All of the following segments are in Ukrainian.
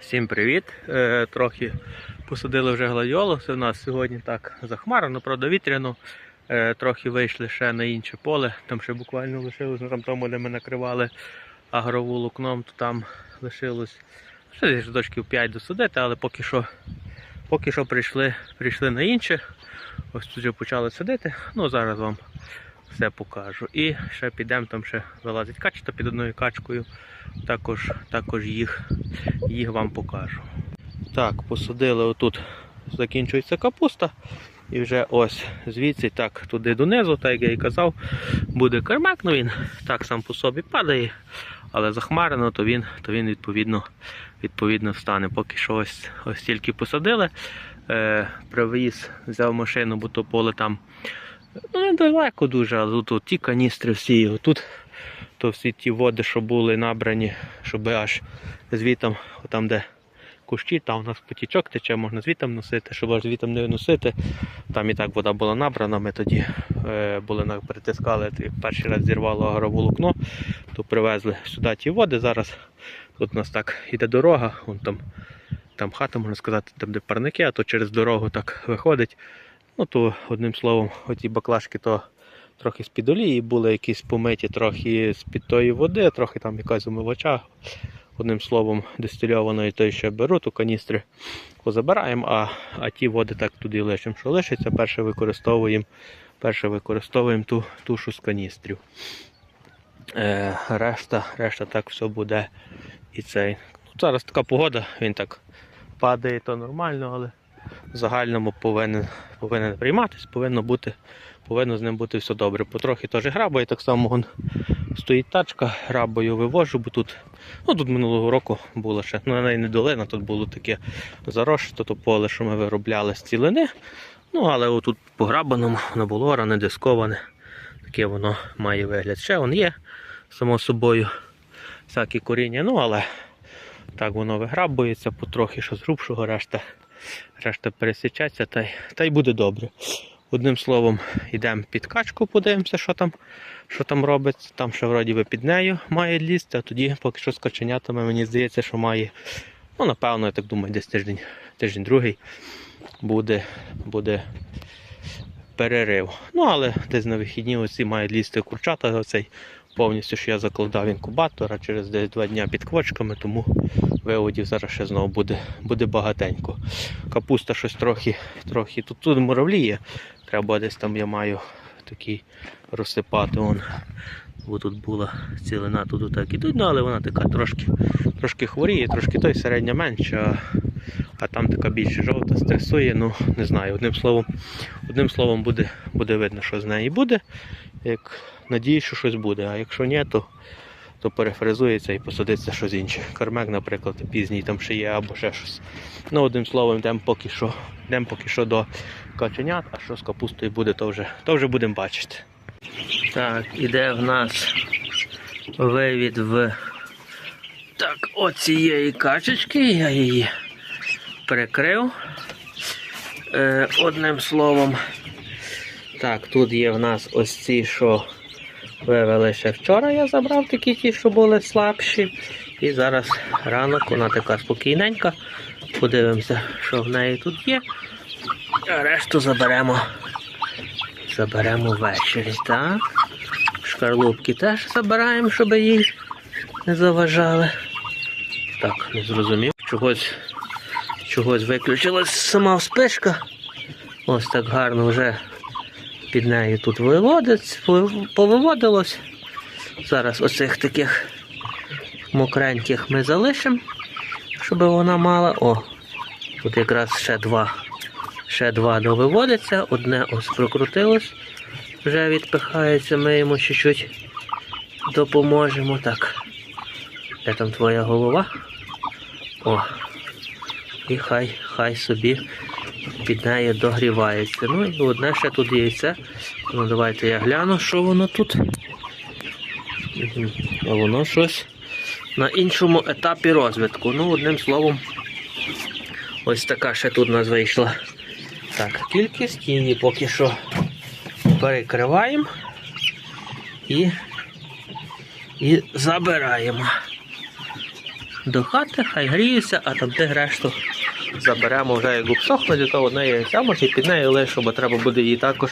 Всім привіт! Е, трохи посадили вже гладіолу. Це в нас сьогодні так захмарено, правда вітряно. Е, трохи вийшли ще на інше поле. Там ще буквально лишилось, ну, там тому, де ми накривали агроволокном, то там лишилось ще десь дочків 5 досадити, але поки що, поки що прийшли, прийшли на інше. Ось тут вже почали садити. Ну зараз вам все покажу. І ще підемо, там ще вилазить качка під одною качкою. Також, також їх, їх вам покажу. Так, посадили отут, закінчується капуста. І вже ось звідси так туди донизу, так як я і казав, буде кармак, ну він так сам по собі падає, але захмарено, то він, то він відповідно, відповідно встане. Поки що ось, ось тільки посадили. Е, привіз, взяв машину, бо то поле там ну, недалеко дуже, але тут ті каністри всі, тут то всі ті води, що були набрані, щоб аж звітом, там де кущі, там у нас потічок тече, можна звітом носити, щоб аж звітом не носити. Там і так вода була набрана, ми тоді е, були притискали, перший раз зірвало агроволокно, то привезли сюди ті води. Зараз тут у нас так іде дорога, вон там, там хата, можна сказати, там де парники, а то через дорогу так виходить. Ну то одним словом, оці баклажки то трохи з-під олії були якісь помиті, трохи з-під тої води, трохи там якась умивача. Одним словом, дистильованої той, що беру, то каністри позабираємо, а, а ті води так туди лишимо. Що лишиться, перше використовуємо, перше використовуємо ту тушу з каністрів. Е, решта, решта так все буде і цей. Ну, зараз така погода, він так падає, то нормально, але загальному повинен, повинен прийматися, повинно бути, повинно з ним бути все добре. Потрохи теж грабає, так само вон, стоїть тачка, грабою вивожу, бо тут, ну тут минулого року було ще, ну не долина, тут було таке заросше, то поле, що ми виробляли з цілини. Ну, але отут по грабаному воно було оране, дисковане. Таке воно має вигляд. Ще воно є, само собою, всякі коріння, ну але так воно виграбується, потрохи що з грубшого, решта решта пересічеться, та й, та й буде добре. Одним словом, йдемо під качку, подивимося, що там, що там робиться. Там ще вроді би під нею має лізти, а тоді поки що з каченятами мені здається, що має, ну напевно, я так думаю, десь тиждень, тиждень другий буде, буде перерив. Ну, але десь на вихідні оці мають лізти курчата, оцей повністю що я закладав інкубатор, а через десь два дня під квочками, тому виводів зараз ще знову буде, буде багатенько. Капуста щось трохи, трохи. Тут тут муравлі є. Треба десь там я маю такий розсипати. Вон. Бо тут була цілина, тут так ідуть, ну, але вона така трошки, трошки хворіє, трошки той середня менша, а, а там така більш жовта, стресує. Ну, не знаю. Одним словом, одним словом буде, буде видно, що з неї буде. Як надіюсь, що щось буде. А якщо ні, то, то перефразується і посадиться щось інше. Кармек, наприклад, пізній там ще є або ще щось. Ну, одним словом, йдемо поки що, йдемо поки що до каченят, а що з капустою буде, то вже, то вже будемо бачити. Так, іде в нас вивід в так, оцієї качечки, я її прикрив. Е, одним словом, так, тут є в нас ось ці, що вивели ще вчора. Я забрав такі ті, що були слабші. І зараз ранок вона така спокійненька. Подивимося, що в неї тут є. А решту заберемо. Заберемо ввечері, так? Шкарлупки теж забираємо, щоб їй не заважали. Так, не зрозумів. Чогось, чогось виключилась сама вспишка. Ось так гарно вже під нею тут повиводилось. Зараз оцих таких мокреньких ми залишимо, щоб вона мала. О, тут якраз ще два. Ще два довиводиться, одне ось прокрутилось, вже відпихається, ми йому чуть-чуть допоможемо. Так. Де там твоя голова? О. І хай, хай собі під нею догрівається. Ну і одне ще тут яйце. Ну давайте я гляну, що воно тут. А воно щось на іншому етапі розвитку. Ну, одним словом, ось така ще тут у нас вийшла. Так, кількість її поки що перекриваємо і, і забираємо. до хати, хай гріються, а там де решту заберемо вже як обсохне, того одне яйця, може і під нею лишу, бо треба буде її також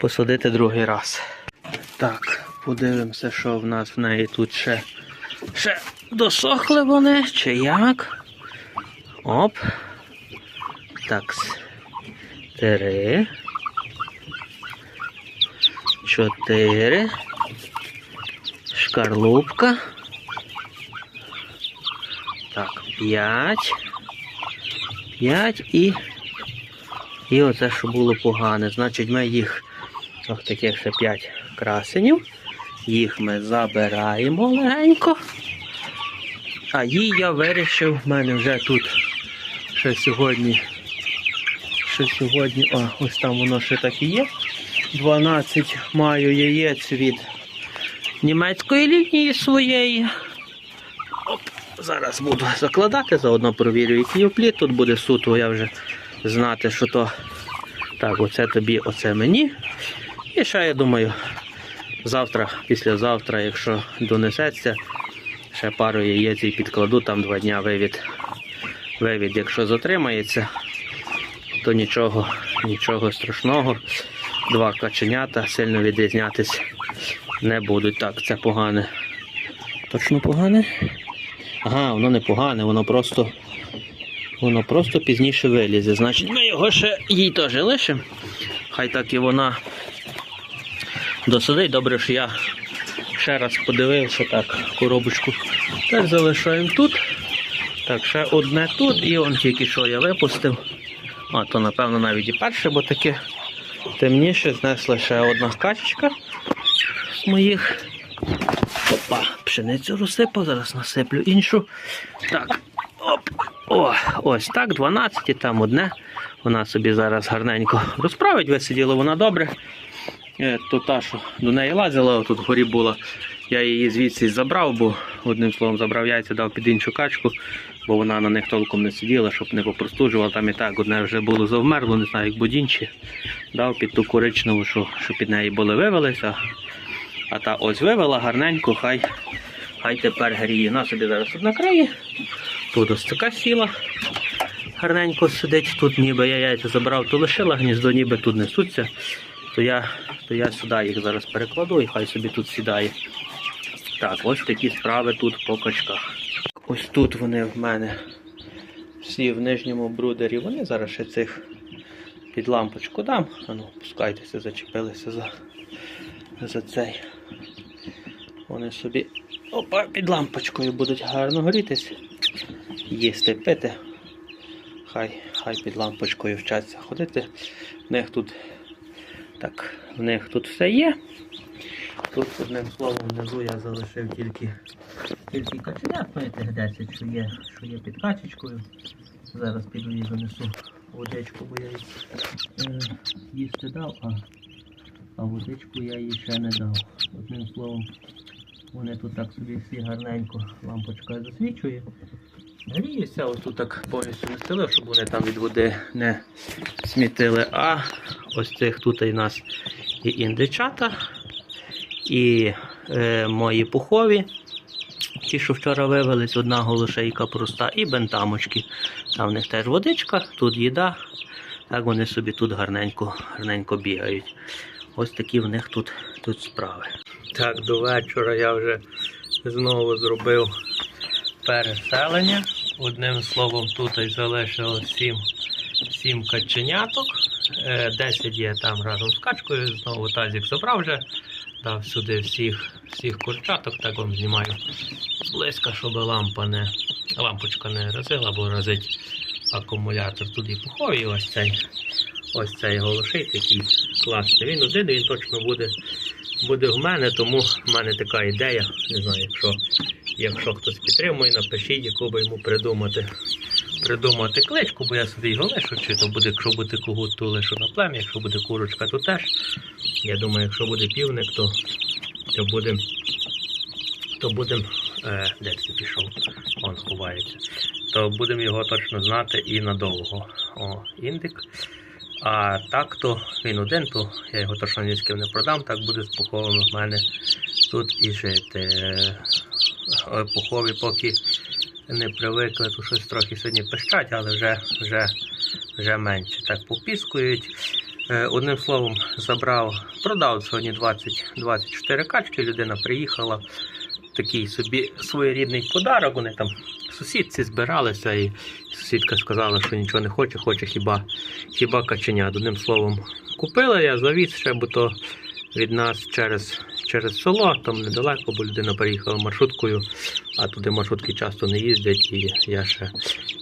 посадити другий раз. Так, подивимося, що в нас в неї тут ще. Ще досохли вони, чи як? Оп. Так. Три. Чотири. Шкарлупка. Так, п'ять. П'ять і. І оце, що було погане. Значить, ми їх. Ох, таких ще п'ять красенів. Їх ми забираємо легенько. А їй я вирішив, в мене вже тут ще сьогодні. Ще сьогодні, о, ось там воно ще так і є. 12 маю яєць від німецької лінії своєї. Оп, зараз буду закладати, заодно провірю, який опліт. Тут буде суто, я вже знати, що то. Так, оце тобі, оце мені. І ще я думаю, завтра, післязавтра, якщо донесеться, ще пару яєць і підкладу, там два дня вивід. Вивід, якщо затримається, то нічого, нічого страшного. Два каченята сильно відрізнятись не будуть. Так, це погане. Точно погане? Ага, воно не погане, воно просто. Воно просто пізніше вилізе. Значить, ми його ще їй теж лишимо. Хай так і вона досидить. Добре, що я ще раз подивився так, коробочку. Теж залишаємо тут. Так, ще одне тут і он тільки що я випустив. А, то напевно навіть і перше, бо таке темніше знесла ще одна качечка моїх. Опа, пшеницю розсипав, зараз насиплю іншу. Так, оп, о, ось так, 12 і там одне. Вона собі зараз гарненько розправить, висиділа вона добре. Е, То та, що до неї лазила, тут вгорі була. Я її звідси забрав, бо одним словом забрав яйця, дав під іншу качку, бо вона на них толком не сиділа, щоб не попростужувала. Там і так одне вже було завмерло, не знаю, як будь-інші. Дав під ту коричневу, що, що під неї були вивелися. А та ось вивела гарненько, хай, хай тепер гріє. Вона собі зараз тут накриє. Тут ось така сіла. Гарненько сидить. Тут ніби я яйця забрав, то лишила гніздо, ніби тут несуться. То я, то я сюди їх зараз перекладу і хай собі тут сідає. Так, ось такі справи тут по качках. Ось тут вони в мене всі в нижньому брудері. Вони зараз ще цих під лампочку дам. Ану, пускайтеся, зачепилися за, за цей. Вони собі опа, під лампочкою будуть гарно грітись. Їсти, пити. Хай, хай під лампочкою вчаться ходити. В них тут так, в них тут все є. Тут одним словом внизу я залишив тільки, тільки каченят, тих 10, що є, що є під качечкою. Зараз піду і занесу водичку, бо я їсти дав, а, а водичку я їй ще не дав. Одним словом, вони тут так собі всі гарненько лампочка засвічує. Гріюся, ось тут так повністю не стелив, щоб вони там від води не смітили. А ось цих тут і нас і індичата, і е, мої пухові. Ті, що вчора вивелись, одна голошейка проста, і бентамочки. Там в них теж водичка, тут їда. Так вони собі тут гарненько, гарненько бігають. Ось такі в них тут, тут справи. Так, до вечора я вже знову зробив переселення. Одним словом, тут залишилось 7, 7 каченяток. Е, 10 є там разом з качкою. Знову тазик забрав вже. Дав сюди всіх, всіх курчаток, так вам знімаю близько, щоб лампа не, лампочка не разила, бо разить акумулятор. Тут і пуховий ось цей. Ось цей голошей такий класний. Він один, він точно буде, буде в мене, тому в мене така ідея. Не знаю, якщо, якщо хтось підтримує, напишіть, яку би йому придумати. Придумати кличку, бо я собі його лишу, чи то буде, якщо буде когут, то лишу на плем'я, якщо буде курочка, то теж. Я думаю, якщо буде півник, то, то будемо. То будем, е, де це пішов? Он ховається. То будемо його точно знати і надовго. О, індик. А так то він один, то я його точно не продам, так буде пуховими в мене тут і жити. Е, Пухові поки не привикли, то щось трохи сьогодні пищать, але вже, вже, вже менше. Так попіскують. Е, Одним словом, забрав, продав сьогодні 20, 24 качки. Людина приїхала. Такий собі своєрідний подарок. Вони там сусідці збиралися, і сусідка сказала, що нічого не хоче, хоче хіба, хіба каченят. Одним словом, купила я, завіз ще, бо то від нас через, через село, там недалеко, бо людина переїхала маршруткою, а туди маршрутки часто не їздять, і я ще,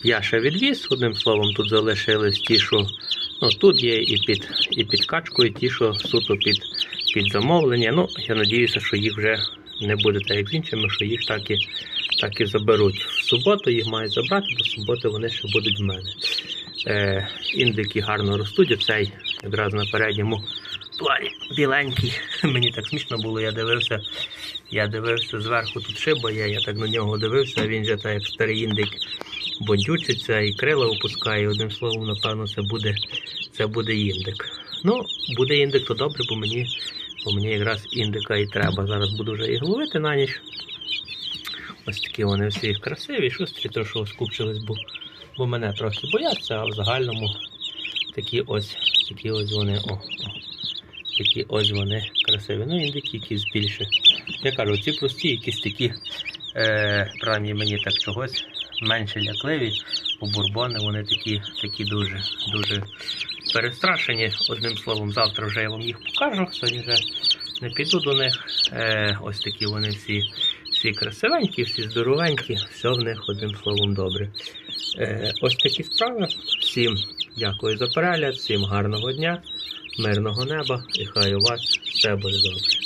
я ще відвіз. Одним словом, тут залишились ті, що ну, тут є і під, і під качкою, ті, що суто під, під замовлення. Ну, я надіюся, що їх вже не буде так, як з іншими, що їх так і, так і заберуть. В суботу їх мають забрати, до суботи вони ще будуть в мене. Е, індики гарно ростуть, оцей якраз на передньому плані біленький. Мені так смішно було, я дивився. Я дивився зверху тут шиба є, я так на нього дивився, він же так як старий індик бондючиться і крила опускає. Одним словом, напевно, це буде, це буде індик. Ну, буде індик, то добре, бо мені, бо мені якраз індика і треба. Зараз буду вже їх ловити на ніч. Ось такі вони всі красиві, шустрі, що скупчились, бо, бо мене трохи бояться, а в загальному такі ось, такі ось вони. О, о. Такі ось вони красиві. Ну, індики якісь більше. Я кажу, ці прості, якісь такі, е, принаймні мені так чогось менше лякливі, бо бурбони вони такі, такі дуже, дуже перестрашені. Одним словом, завтра вже я вам їх покажу. Сьогодні вже не піду до них. Е, ось такі вони всі, всі красивенькі, всі здоровенькі, все в них одним словом добре. Е, ось такі справи. Всім дякую за перегляд, всім гарного дня, мирного неба і хай у вас все буде добре.